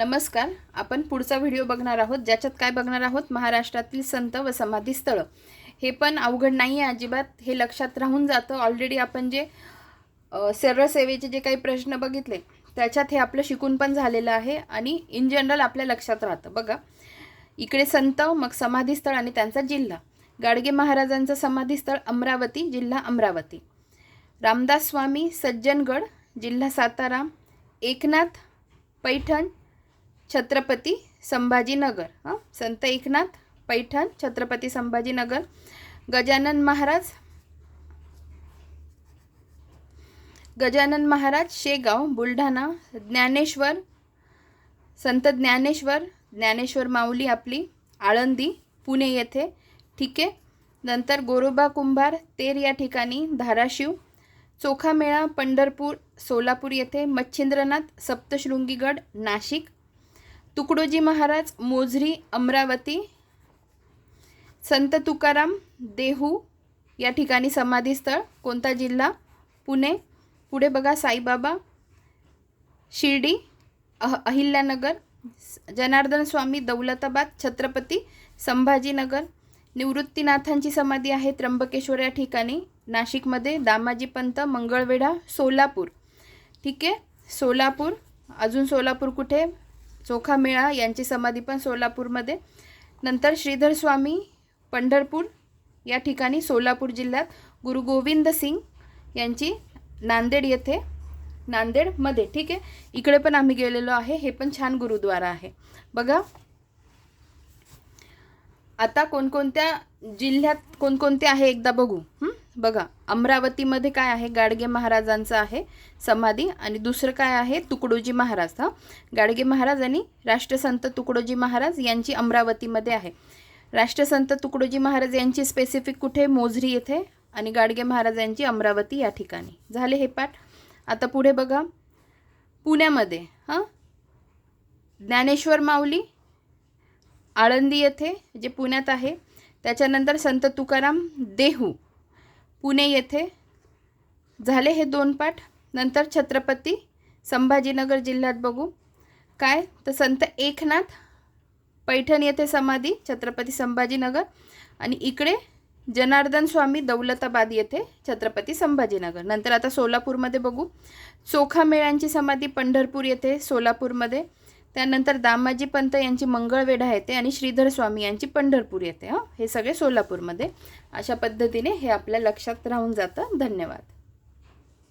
नमस्कार आपण पुढचा व्हिडिओ बघणार आहोत ज्याच्यात काय बघणार आहोत? महाराष्ट्रातील संत व समाधी स्थळं. हे पण अवघड नाही आहे अजिबात हे लक्षात राहून जातं. ऑलरेडी आपण जे अ, सरळ सेवेचे जे काही प्रश्न बघितले त्याच्यात हे आपलं शिकून पण झालेलं आहे आणि इन जनरल आपल्या लक्षात राहतं. बघा इकडे संत मग समाधीस्थळ आणि त्यांचा जिल्हा. गाडगे महाराजांचं समाधीस्थळ अमरावती जिल्हा अमरावती. रामदास स्वामी सज्जनगड जिल्हा सातारा. एकनाथ पैठण छत्रपती संभाजीनगर हां? संत एकनाथ पैठण छत्रपती संभाजीनगर. गजानन महाराज गजानन महाराज शेगाव बुलढाणा ज्ञानेश्वर संत ज्ञानेश्वर ज्ञानेश्वर माऊली आपली आळंदी पुणे येथे. ठीक आहे? नंतर गोरोबा कुंभार तेर या ठिकाणी धाराशिव. चोखामेळा पंढरपूर सोलापूर येथे. मच्छिंद्रनाथ सप्तशृंगीगड नाशिक. तुकडोजी महाराज मोझरी अमरावती संत तुकाराम देहू या ठिकाणी समाधीस्थळ कोणता जिल्हा? पुणे. पुढे बघा साईबाबा शिर्डी अह अहिल्यानगर जनार्दन स्वामी दौलताबाद छत्रपती संभाजीनगर निवृत्तीनाथांची समाधी आहे त्र्यंबकेश्वर या ठिकाणी नाशिकमध्ये दामाजी पंत मंगळवेढा सोलापूर. ठीक आहे? सोलापूर अजून सोलापूर कुठे? चोखामेळा यांची समाधी पण सोलापूरमध्ये. नंतर श्रीधर स्वामी पंढरपूर या ठिकाणी सोलापूर जिल्ह्यात गुरु गोविंद सिंग यांची नांदेड येथे नांदेडमध्ये ठीक आहे? इकडे पण आम्ही गेलेलो आहे. हे पण छान गुरुद्वारा आहे. बघा. आता कोणकोणत्या जिल्ह्यात कोणकोणते आहे एकदा बघू. हं? बघा अमरावतीमध्ये काय आहे? गाडगे महाराजांचं आहे समाधी आणि दुसरं काय आहे? तुकडोजी महाराज. हा? गाडगे महाराज आणि राष्ट्रसंत तुकडोजी महाराज यांची अमरावतीमध्ये आहे. राष्ट्रसंत तुकडोजी महाराज यांची स्पेसिफिक कुठे? मोझरी येथे आणि गाडगे महाराज यांची अमरावती या ठिकाणी. झाले हे पाठ? आता पुढे बघा. पुण्यामध्ये हां? ज्ञानेश्वर माऊली आळंदी येथे जे पुण्यात आहे. त्याच्यानंतर संत तुकाराम देहू. पुणे येथे झाले हे दोन पाठ. नंतर छत्रपती संभाजीनगर जिल्ह्यात बघू. काय? तर संत एकनाथ पैठण येथे समाधी छत्रपती संभाजीनगर. आणि इकडे जनार्दन स्वामी दौलताबाद येथे छत्रपती संभाजीनगर. नंतर आता सोलापूरमध्ये बघू. चोखा मेळ्यांची समाधी पंढरपूर येथे सोलापूरमध्ये. त्यानंतर दामाजी पंत यांची मंगळवेढा येते आणि श्रीधर स्वामी यांची पंढरपूर येते हां. हे सगळे सोलापूरमध्ये. अशा पद्धतीने हे आपल्या लक्षात राहून जातं. धन्यवाद.